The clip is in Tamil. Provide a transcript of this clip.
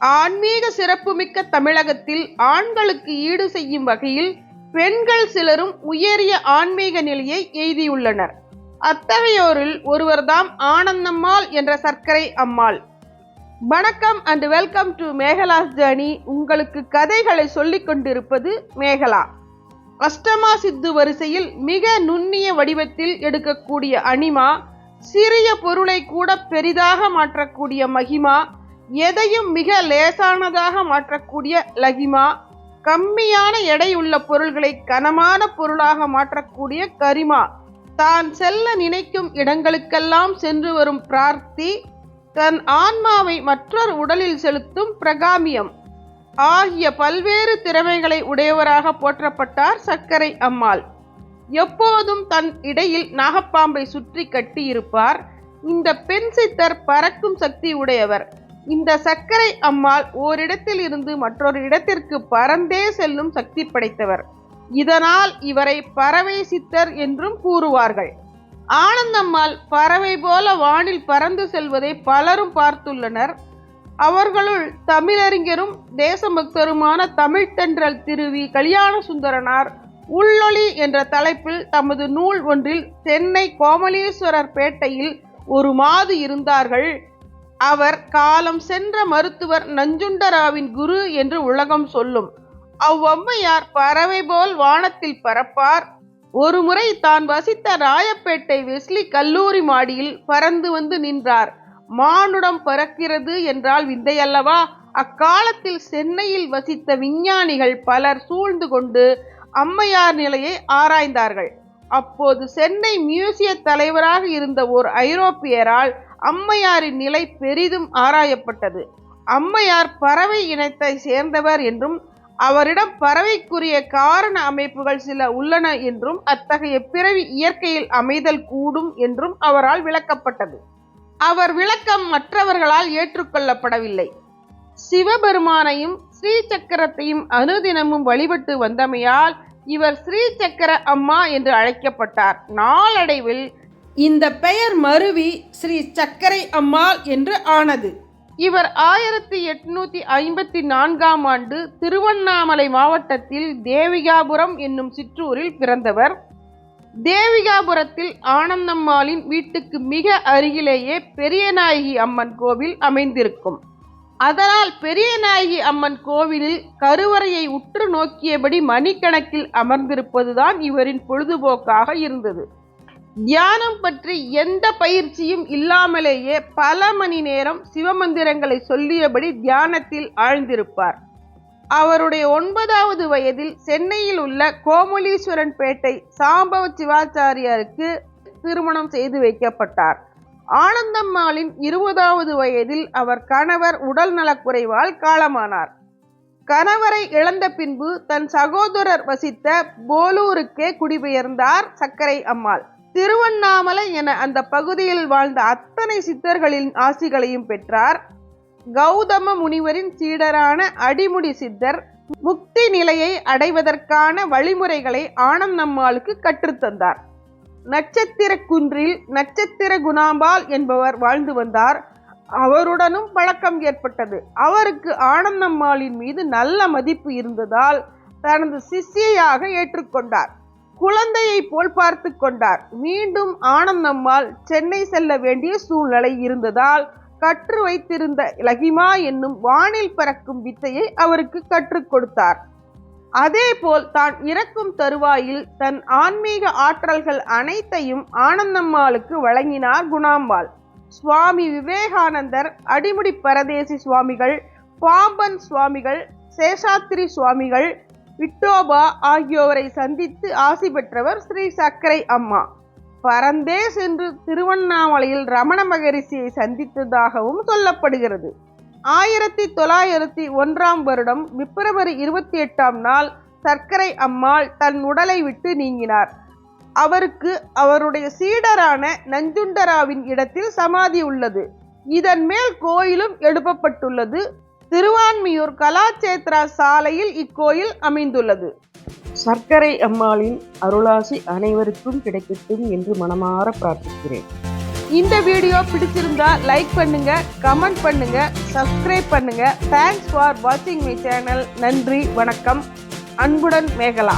ஆன்மீக சிறப்புமிக்க தமிழகத்தில் ஆண்களுக்கு ஈடு செய்யும் வகையில் பெண்கள் சிலரும் உயரிய ஆன்மீக நிலையை எய்தியுள்ளனர். அத்தகையோரில் ஒருவர்தாம் ஆனந்தம்மாள் என்ற சர்க்கரை அம்மாள். வணக்கம் and welcome to Mekala's journey. உங்களுக்கு கதைகளை சொல்லிக் கொண்டிருப்பது மேகலா. அஷ்டமா சித்து வரிசையில் மிக நுண்ணிய வடிவத்தில் எடுக்கக்கூடிய அனிமா சிறிய பொருளை கூட பெரிதாக மாற்றக்கூடிய மகிமா எதையும் மிக லேசானதாக மாற்றக்கூடிய லகிமா கம்மியான எடையுள்ள பொருள்களை கனமான பொருளாக மாற்றக்கூடிய கரிமா. தான் செல்ல நினைக்கும் இடங்களுக்கெல்லாம் சென்று வரும் பிரார்த்தி தன் ஆன்மாவை மற்றொரு உடலில் செலுத்தும் பிரகாமியம். ஆகிய பல்வேறு திறமைகளை உடையவராக போற்றப்பட்டார் சர்க்கரை அம்மாள். எப்போதும் தன் இடையில் நாகப்பாம்பை சுற்றி கட்டியிருப்பார். இந்த பெண் சித்தர் பறக்கும் சக்தி உடையவர். இந்த சர்க்கரை அம்மாள் ஓரிடத்தில் இருந்து மற்றொரு இடத்திற்கு பறந்தே செல்லும் சக்தி படைத்தவர். இதனால் இவரை பறவை சித்தர் என்றும் கூறுவார்கள். ஆனந்தம்மாள் பறவை போல வானில் பறந்து செல்வதை பலரும் பார்த்துள்ளனர். அவர்களுள் தமிழறிஞரும் தேசபக்தருமான தமிழ்த்தென்றல் திருவி கல்யாண சுந்தரனார் உள்ளொளி என்ற தலைப்பில் தமது நூல் ஒன்றில் சென்னை கோமலீஸ்வரர் பேட்டையில் ஒரு மாது இருந்தார்கள். அவர் காலம் சென்ற மருத்துவர் நஞ்சுண்டராவின் குரு என்று உலகம் சொல்லும். அவ்வம்மையார் பறவை போல் வானத்தில் பறப்பார். ஒருமுறை தான் வசித்த ராயப்பேட்டை வெஸ்லி கல்லூரி மாடியில் பறந்து வந்து நின்றார். மானுடம் பறக்கிறது என்றால் விந்தையல்லவா? அக்காலத்தில் சென்னையில் வசித்த விஞ்ஞானிகள் பலர் சூழ்ந்து கொண்டு அம்மையார் நிலையை ஆராய்ந்தார்கள். அப்போது சென்னை மியூசிய தலைவராக இருந்த ஓர் ஐரோப்பியரால் அம்மையாரின் நிலை பெரிதும் ஆராயப்பட்டது. அம்மையார் பறவை இனத்தை சேர்ந்தவர் என்றும் அவரிடம் பறவைக்குரிய காரண அமைப்புகள் சில உள்ளன என்றும் அத்தகைய பிறவி இயற்கையில் அமைதல் கூடும் என்றும் அவரால் விளக்கப்பட்டது. அவர் விளக்கம் மற்றவர்களால் ஏற்றுக்கொள்ளப்படவில்லை. சிவபெருமானையும் ஸ்ரீ சக்கரத்தையும் அனுதினமும் வழிபட்டு வந்தமையால் இவர் ஸ்ரீ சக்கர அம்மா என்று அழைக்கப்பட்டார். நாளடைவில் இந்த பெயர் மருவி ஸ்ரீ சக்கரை அம்மாள் என்று ஆனது. இவர் ஆயிரத்தி எட்நூத்தி ஐம்பத்தி நான்காம் ஆண்டு திருவண்ணாமலை மாவட்டத்தில் தேவிகாபுரம் என்னும் சிற்றூரில் பிறந்தவர். தேவிகாபுரத்தில் ஆனந்தம்மாளின் வீட்டுக்கு மிக அருகிலேயே பெரியநாயகி அம்மன் கோவில் அமைந்திருக்கும். அதனால் பெரியநாயகி அம்மன் கோவிலில் கருவறையை உற்று நோக்கியபடி மணிக்கணக்கில் அமர்ந்திருப்பதுதான் இவரின் பொழுதுபோக்காக இருந்தது. தியானம் பற்றி எந்த பயிற்சியும் இல்லாமலேயே பல மணி நேரம் சிவமந்திரங்களை சொல்லியபடி தியானத்தில் ஆழ்ந்திருப்பார். அவருடைய ஒன்பதாவது வயதில் சென்னையில் உள்ள கோமலீஸ்வரன் பேட்டை சாம்பவ சிவாச்சாரியாருக்கு திருமணம் செய்து வைக்கப்பட்டார். ஆனந்தம்மாளின் இருபதாவது வயதில் அவர் கணவர் உடல் நலக்குறைவால் காலமானார். கணவரை இழந்த பின்பு தன் சகோதரர் வசித்த போலூருக்கே குடிபெயர்ந்தார் சர்க்கரை அம்மாள். திருவண்ணாமலை என அந்த பகுதியில் வாழ்ந்த அத்தனை சித்தர்களின் ஆசிகளையும் பெற்றார். கௌதம முனிவரின் சீடரான அடிமுடி சித்தர் முக்தி நிலையை அடைவதற்கான வழிமுறைகளை ஆனந்தம்மாளுக்கு கற்றுத்தந்தார். நட்சத்திர குன்றில் நட்சத்திர குணாம்பாள் என்பவர் வாழ்ந்து வந்தார். அவருடனும் பழக்கம் ஏற்பட்டது. அவருக்கு ஆனந்தம்மாளின் மீது நல்ல மதிப்பு இருந்ததால் தனது சிஷ்யையாக ஏற்றுக்கொண்டார். குழந்தையை போல் பார்த்து கொண்டார். மீண்டும் ஆனந்தம்மாள் சென்னை செல்ல வேண்டிய சூழ்நிலை இருந்ததால் கற்று வைத்திருந்த லகிமா என்னும் வானில் பறக்கும் வித்தையை அவருக்கு கற்றுக் கொடுத்தார். அதேபோல் தான் இறக்கும் தருவாயில் தன் ஆன்மீக ஆற்றல்கள் அனைத்தையும் ஆனந்தம்மாளுக்கு வழங்கினார் குணாம்பாள். சுவாமி விவேகானந்தர் அடிமுடி பரதேசி சுவாமிகள் பாம்பன் சுவாமிகள் சேஷாத்திரி சுவாமிகள் விட்டோபா ஆகியோரை சந்தித்து ஆசி பெற்றவர் ஸ்ரீ சர்க்கரை அம்மா. பரந்தே சென்று திருவண்ணாமலையில் ரமண மகரிஷியை சந்தித்ததாகவும் சொல்லப்படுகிறது. ஆயிரத்தி தொள்ளாயிரத்தி ஒன்றாம் வருடம் பிப்ரவரி இருபத்தி எட்டாம் நாள் சர்க்கரை அம்மாள் தன் உடலை விட்டு நீங்கினார். அவருக்கு அவருடைய சீடரான நஞ்சுண்டராவின் இடத்தில் சமாதி உள்ளது. இதன் மேல் கோயிலும் எழுப்பப்பட்டுள்ளது. திருவான்மியூர் கலாச்சேத்ரா சாலையில் இக்கோயில் அமைந்துள்ளது. சர்க்கரை அம்மாளின் அருளாசி அனைவருக்கும் கிடைக்கட்டும் என்று மனமாற பிரார்த்திக்கிறேன். இந்த வீடியோ பிடிச்சிருந்தா லைக் பண்ணுங்க கமெண்ட் பண்ணுங்க சப்ஸ்கிரைப் பண்ணுங்க. தேங்க்ஸ் ஃபார் வாட்சிங் மை சேனல் நன்றி வணக்கம். அன்புடன் மேகலா.